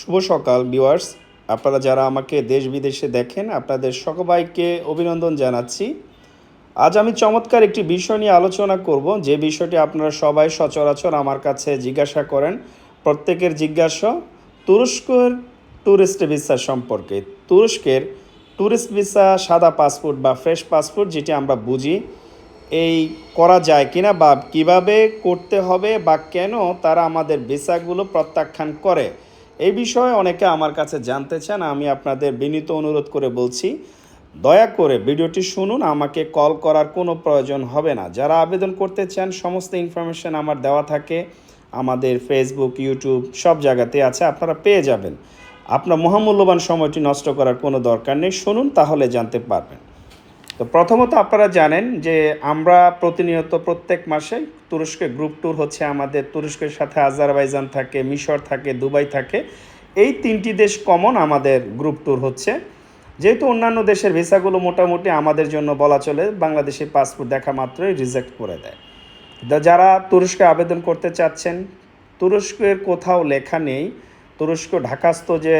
শুভ সকাল ভিউয়ার্স আপনারা যারা আমাকে দেশ বিদেশে দেখেন, আপনাদের সবাইকে অভিনন্দন জানাচ্ছি। আজ আমি চমৎকার একটি বিষয় নিয়ে আলোচনা করব, যে বিষয়টি আপনারা সবাই সচরাচর আমার কাছে জিজ্ঞাসা করেন। প্রত্যেকের জিজ্ঞাসা তুরস্কের ট্যুরিস্ট ভিসা সম্পর্কে। তুরস্কের ট্যুরিস্ট ভিসা সাদা পাসপোর্ট বা ফ্রেশ পাসপোর্ট যেটি আমরা বুঝি, এই করা যায় কিনা বা কীভাবে করতে হবে বা কেন তারা আমাদের ভিসাগুলো প্রত্যাখ্যান করে। এই বিষয়ে অনেকে আমার কাছে জানতে চান, আমি আপনাদের বিনীত অনুরোধ করে বলছি, দয়া করে ভিডিওটি শুনুন, আমাকে কল করার কোনো প্রয়োজন হবে না। যারা আবেদন করতে চান, সমস্ত ইনফরমেশন আমার দেওয়া থাকে, আমাদের ফেসবুক ইউটিউব সব জায়গাতে আছে, আপনারা পেয়ে যাবেন। আপনার মহামূল্যবান সময়টি নষ্ট করার কোনো দরকার নেই, শুনুন, তাহলে জানতে পারবেন। তো প্রথমত আপনারা জানেন যে আমরা প্রতিনিয়ত প্রত্যেক মাসে তুরস্কে গ্রুপ ট্যুর হচ্ছে আমাদের, তুরস্কের সাথে আজারবাইজান থাকে, মিশর থাকে, দুবাই থাকে। এই তিনটি দেশ কমন আমাদের গ্রুপ ট্যুর হচ্ছে। যেহেতু অন্যান্য দেশের ভিসাগুলো মোটামুটি আমাদের জন্য বলা চলে বাংলাদেশের পাসপোর্ট দেখা মাত্রই রিজেক্ট করে দেয়। যারা তুরস্কে আবেদন করতে চাচ্ছেন, তুরস্কের কোথাও লেখা নেই, তুরস্ক ঢাকাস্থ যে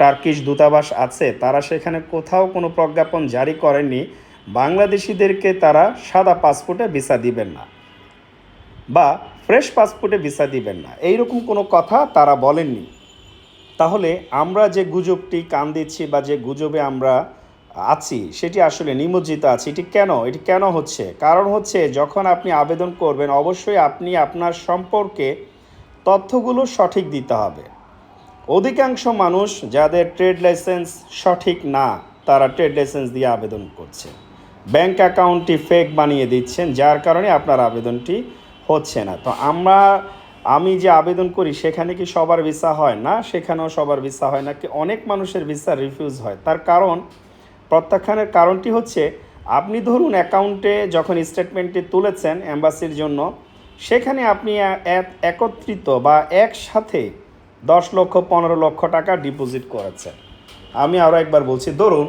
টার্কিশ দূতাবাস আছে, তারা সেখানে কোথাও কোনো প্রজ্ঞাপন জারি করেনি বাংলাদেশিদেরকে তারা সাদা পাসপোর্টে ভিসা দিবেন না বা ফ্রেশ পাসপোর্টে ভিসা দিবেন না। এইরকম কোনো কথা তারা বলেননি। তাহলে আমরা যে গুজবটি কান দিচ্ছি বা যে গুজবে আমরা আছি, সেটি আসলে নিমজ্জিত আছে। এটি কেন? এটি কেন হচ্ছে? কারণ হচ্ছে, যখন আপনি আবেদন করবেন, অবশ্যই আপনি আপনার সম্পর্কে তথ্যগুলো সঠিক দিতে হবে। অধিকাংশ মানুষ যাদের ট্রেড লাইসেন্স সঠিক না, তারা ট্রেড লাইসেন্স দিয়ে আবেদন করছে। ব্যাংক অ্যাকাউন্টটি ফেক বানিয়ে দিচ্ছেন, যার কারণে আপনার আবেদনটি হচ্ছে না। তো আমরা, আমি যে আবেদন করি, সেখানে কি সবার ভিসা হয় না? সেখানেও সবার ভিসা হয় না, কি অনেক মানুষের ভিসা রিফিউজ হয়। তার কারণ, প্রত্যাখ্যানের কারণটি হচ্ছে, আপনি ধরুন অ্যাকাউন্টে যখন স্টেটমেন্টটি তুলেছেন অ্যাম্বাসির জন্য, সেখানে আপনি এক- একত্রিত বা একসাথে দশ লক্ষ, পনেরো লক্ষ টাকা ডিপোজিট করেছেন আমি আরও একবার বলছি, ধরুন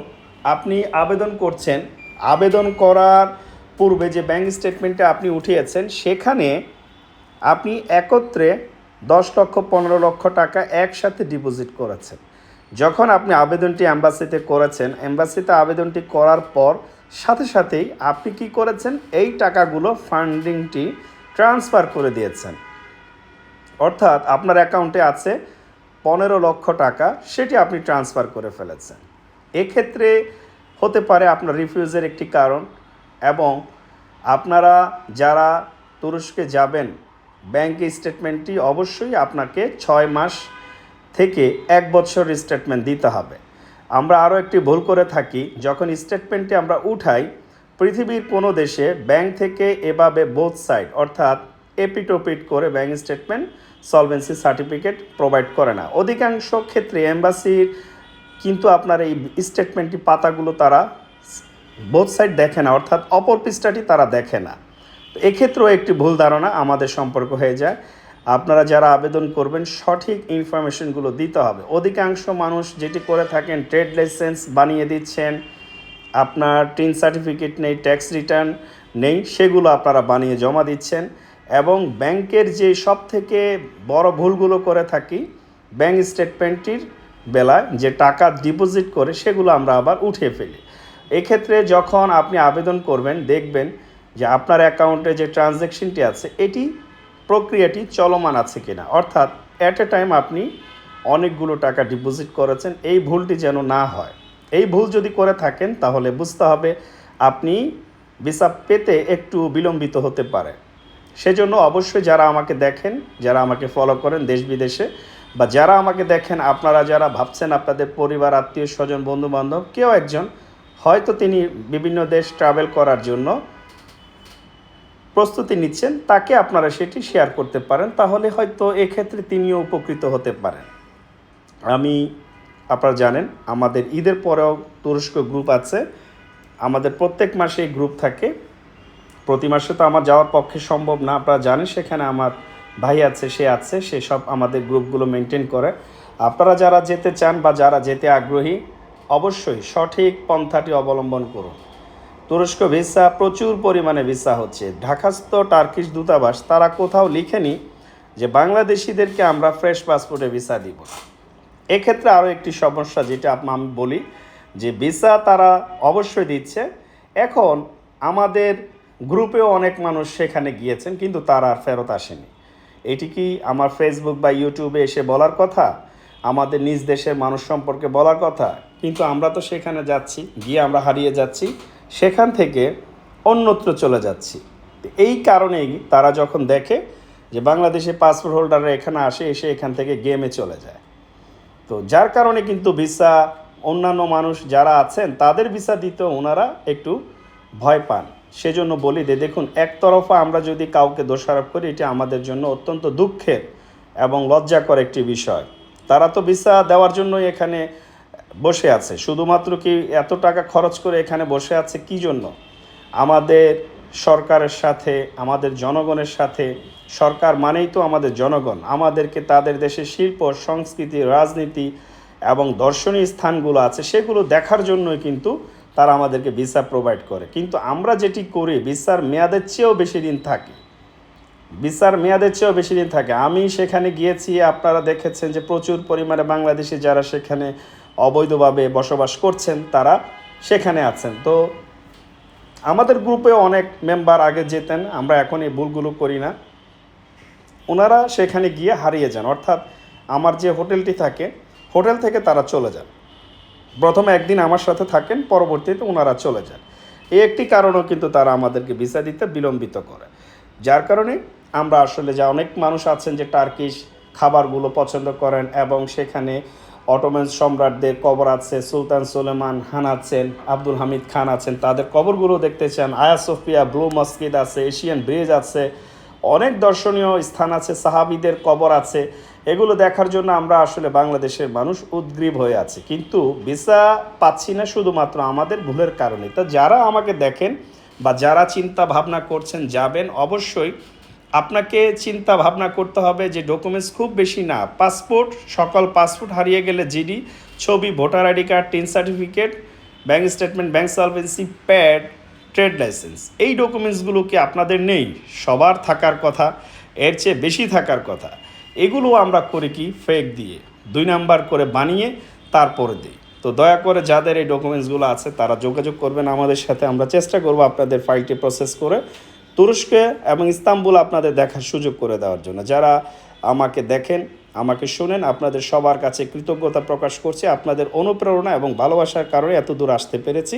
আপনি আবেদন করছেন, আবেদন করার পূর্বে যে ব্যাংক স্টেটমেন্টে আপনি উঠিয়েছেন, সেখানে আপনি একত্রে দশ লক্ষ, পনেরো লক্ষ টাকা একসাথে ডিপোজিট করেছেন। যখন আপনি আবেদনটি অ্যাম্বাসিতে করেছেন অ্যাম্বাসিতে আবেদনটি করার পর সাথে সাথেই আপনি কি করেছেন? এই টাকাগুলো ফান্ডিংটি ট্রান্সফার করে দিয়েছেন। অর্থাৎ আপনার অ্যাকাউন্টে আছে পনেরো লক্ষ টাকা, সেটি আপনি ট্রান্সফার করে ফেলেছেন। এক্ষেত্রে হতে পারে আপনার রিফিউজের একটি কারণ এবং আপনারা যারা তুরস্কে যাবেন, ব্যাংক স্টেটমেন্টটি অবশ্যই আপনাকে ছয় মাস থেকে এক বছর স্টেটমেন্ট দিতে হবে। আমরা আরও একটি ভুল করে থাকি, যখন স্টেটমেন্টটি আমরা উঠাই, পৃথিবীর কোনো দেশে ব্যাংক থেকে এভাবে বোথ সাইড অর্থাৎ এপিটোপিট করে bank statement, solvency certificate provide করে না। অধিকাংশ ক্ষেত্রে এম্বাসির কিন্তু আপনার এই স্টেটমেন্টটি পাতাগুলো তারা বোথ সাইড দেখে না, অর্থাৎ অপর পৃষ্ঠাটি তারা দেখে না। তো এক্ষেত্রেও একটি ভুল ধারণা আমাদের সম্পর্ক হয়ে যায়। আপনারা যারা আবেদন করবেন, সঠিক ইনফরমেশনগুলো দিতে হবে। অধিকাংশ মানুষ যেটি করে থাকেন, ট্রেড লাইসেন্স বানিয়ে দিচ্ছেন, আপনার টিন সার্টিফিকেট নেই, ট্যাক্স রিটার্ন নেই, সেগুলো আপনারা বানিয়ে জমা দিচ্ছেন। এবং ব্যাংকের যে সব থেকে বড় ভুলগুলো করে থাকি, ব্যাংক স্টেটমেন্টটির বেলায় যে টাকা ডিপোজিট করে সেগুলো আমরা আবার উঠে ফেলি। এক্ষেত্রে যখন আপনি আবেদন করবেন, দেখবেন যে আপনার অ্যাকাউন্টে যে ট্রানজ্যাকশনটি আছে, এটি প্রক্রিয়াটি চলমান আছে কিনা। অর্থাৎ অ্যাট এ টাইম আপনি অনেকগুলো টাকা ডিপোজিট করেছেন, এই ভুলটি যেন না হয়। এই ভুল যদি করে থাকেন, তাহলে বুঝতে হবে আপনি ভিসা পেতে একটু বিলম্বিত হতে পারে। সেজন্য অবশ্যই যারা আমাকে দেখেন, যারা আমাকে ফলো করেন দেশ বিদেশে, বা যারা আমাকে দেখেন, আপনারা যারা ভাবছেন আপনাদের পরিবার, আত্মীয় স্বজন বন্ধু বান্ধব কেউ একজন, হয়তো তিনি বিভিন্ন দেশ ট্রাভেল করার জন্য প্রস্তুতি নিচ্ছেন, তাকে আপনারা সেটি শেয়ার করতে পারেন, তাহলে হয়তো এক্ষেত্রে তিনিও উপকৃত হতে পারেন। আমি, আপনারা জানেন, আমাদের ঈদের পরেও তুরস্ক গ্রুপ আছে, আমাদের প্রত্যেক মাসে গ্রুপ থাকে। প্রতি মাসে তো আমার যাওয়ার পক্ষে সম্ভব না। আপনারা জানেন সেখানে আমার ভাই আছে, সে আছে, সে সব আমাদের গ্রুপগুলো মেনটেন করে। আপনারা যারা যেতে চান বা যারা যেতে আগ্রহী, অবশ্যই সঠিক পন্থাটি অবলম্বন করুন। তুরস্ক ভিসা, প্রচুর পরিমাণে ভিসা হচ্ছে। ঢাকাস্থ টার্কিশ দূতাবাস, তারা কোথাও লিখেনি যে বাংলাদেশিদেরকে আমরা ফ্রেশ পাসপোর্টে ভিসা দিব। এক্ষেত্রে আরও একটি সমস্যা যেটা আমি বলি যে ভিসা তারা অবশ্যই দিচ্ছে। এখন আমাদের গ্রুপেও অনেক মানুষ সেখানে গিয়েছেন, কিন্তু তারা আর ফেরত আসেনি। এটি কি আমার ফেসবুক বা ইউটিউবে এসে বলার কথা? আমাদের নিজ দেশের মানুষ সম্পর্কে বলার কথা? কিন্তু আমরা তো সেখানে যাচ্ছি, গিয়ে আমরা হারিয়ে যাচ্ছি, সেখান থেকে অন্যত্র চলে যাচ্ছি। এই কারণেই তারা যখন দেখে যে বাংলাদেশে পাসপোর্ট হোল্ডাররা এখানে আসে, এসে এখান থেকে গেমে চলে যায়। তো যার কারণে কিন্তু ভিসা অন্যান্য মানুষ যারা আছেন, তাদের ভিসা দিতে ওনারা একটু ভয় পান। সেজন্য বলি যে দেখুন, একতরফা আমরা যদি কাউকে দোষারোপ করি, এটি আমাদের জন্য অত্যন্ত দুঃখের এবং লজ্জাকর একটি বিষয়। তারা তো ভিসা দেওয়ার জন্যই এখানে বসে আছে। শুধুমাত্র কি এত টাকা খরচ করে এখানে বসে আছে কি জন্য? আমাদের সরকারের সাথে, আমাদের জনগণের সাথে, সরকার মানেই তো আমাদের জনগণ। আমাদেরকে তাদের দেশের শিল্প, সংস্কৃতি, রাজনীতি এবং দর্শনীয় স্থানগুলো আছে, সেগুলো দেখার জন্যই কিন্তু তারা আমাদেরকে ভিসা প্রোভাইড করে। কিন্তু আমরা যেটি করি, ভিসার মেয়াদের চেয়েও বেশি দিন থাকি। ভিসার মেয়াদের চেয়েও বেশি দিন থাকে। আমি সেখানে গিয়েছি, আপনারা দেখেছেন যে প্রচুর পরিমাণে বাংলাদেশি যারা সেখানে অবৈধভাবে বসবাস করছেন, তারা সেখানে আছেন। তো আমাদের গ্রুপে অনেক মেম্বার আগে যেতেন, আমরা এখন এই ভুলগুলো করি না। ওনারা সেখানে গিয়ে হারিয়ে যান। অর্থাৎ আমার যে হোটেলটি থাকে, হোটেল থেকে তারা চলে যান। প্রথমে একদিন আমার সাথে থাকেন, পরবর্তীতে ওনারা চলে যান। এই একটি কারণও কিন্তু তারা আমাদেরকে ভিসা দিতে বিলম্বিত করে। যার কারণে আমরা আসলে যা অনেক মানুষ আছেন যে টার্কিশ খাবারগুলো পছন্দ করেন এবং সেখানে অটোম্যান সম্রাটদের কবর আছে, সুলতান সুলেমান খান আছেন, আব্দুল হামিদ খান আছেন, তাদের কবরগুলো দেখতে চান। আয়া সোফিয়া ব্লু মসজিদ আছে এশিয়ান ব্রিজ আছে অনেক দর্শনীয় স্থান আছে, সাহাবিদের কবর আছে। এগুলো দেখার জন্য আমরা আসলে বাংলাদেশের মানুষ উদ্গ্রীব হয়ে আছে। কিন্তু ভিসা পাচ্ছি না শুধুমাত্র আমাদের ভুলের কারণে। তো যারা আমাকে দেখেন বা যারা চিন্তা ভাবনা করছেন যাবেন, অবশ্যই আপনাকে চিন্তা ভাবনা করতে হবে যে ডকুমেন্টস খুব বেশি না। পাসপোর্ট, সকল পাসপোর্ট হারিয়ে গেলে জিডি ছবি, voter ID card TIN certificate bank statement bank solvency pad trade license. এই ডকুমেন্টসগুলো কি আপনাদের নেই? সবার থাকার কথা, এর চেয়ে বেশি থাকার কথা। এগুলো আমরা করি কি? ফেক দিয়ে। দুই নাম্বার করে বানিয়ে তারপরে দিই। তো দয়া করে যাদের এই ডকুমেন্টসগুলো আছে, তারা যোগাযোগ করবেন আমাদের সাথে। আমরা চেষ্টা করব আপনাদের ফাইলটি প্রসেস করে তুরস্কে এবং ইস্তাম্বুল আপনাদের দেখার সুযোগ করে দেওয়ার জন্য। যারা আমাকে দেখেন আমাকে শোনেন, আপনাদের সবার কাছে কৃতজ্ঞতা প্রকাশ করছি, আপনাদের অনুপ্রেরণা এবং ভালোবাসার কারণে এত দূর আসতে পেরেছি।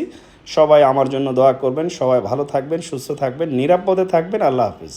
সবাই আমার জন্য দোয়া করবেন, সবাই ভালো থাকবেন, সুস্থ থাকবেন, নিরাপদে থাকবেন। আল্লাহ হাফিজ।